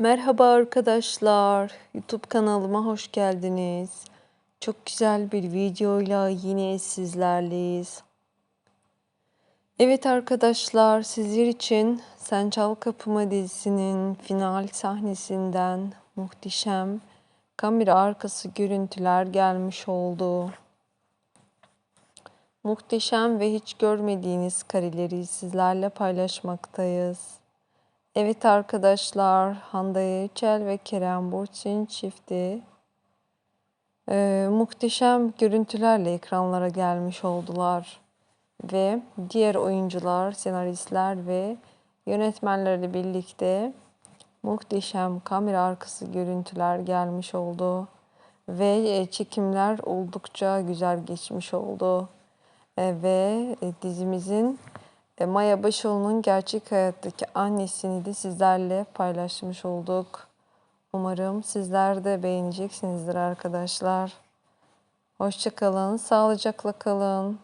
Merhaba arkadaşlar. YouTube kanalıma hoş geldiniz. Çok güzel bir videoyla yine sizlerleyiz. Evet arkadaşlar, sizler için Sen Çal Kapıma dizisinin final sahnesinden muhteşem kamera arkası görüntüler gelmiş oldu. Muhteşem ve hiç görmediğiniz kareleri sizlerle paylaşmaktayız. Evet arkadaşlar, Hande Yeçel ve Kerem Burçin çifti e, muhteşem görüntülerle ekranlara gelmiş oldular. Ve diğer oyuncular, senaristler ve yönetmenlerle birlikte muhteşem kamera arkası görüntüler gelmiş oldu. Ve e, çekimler oldukça güzel geçmiş oldu. E, ve dizimizin Maya Başoğlu'nun gerçek hayattaki annesini de sizlerle paylaşmış olduk. Umarım sizler de beğeneceksinizdir arkadaşlar. Hoşçakalın, sağlıcakla kalın.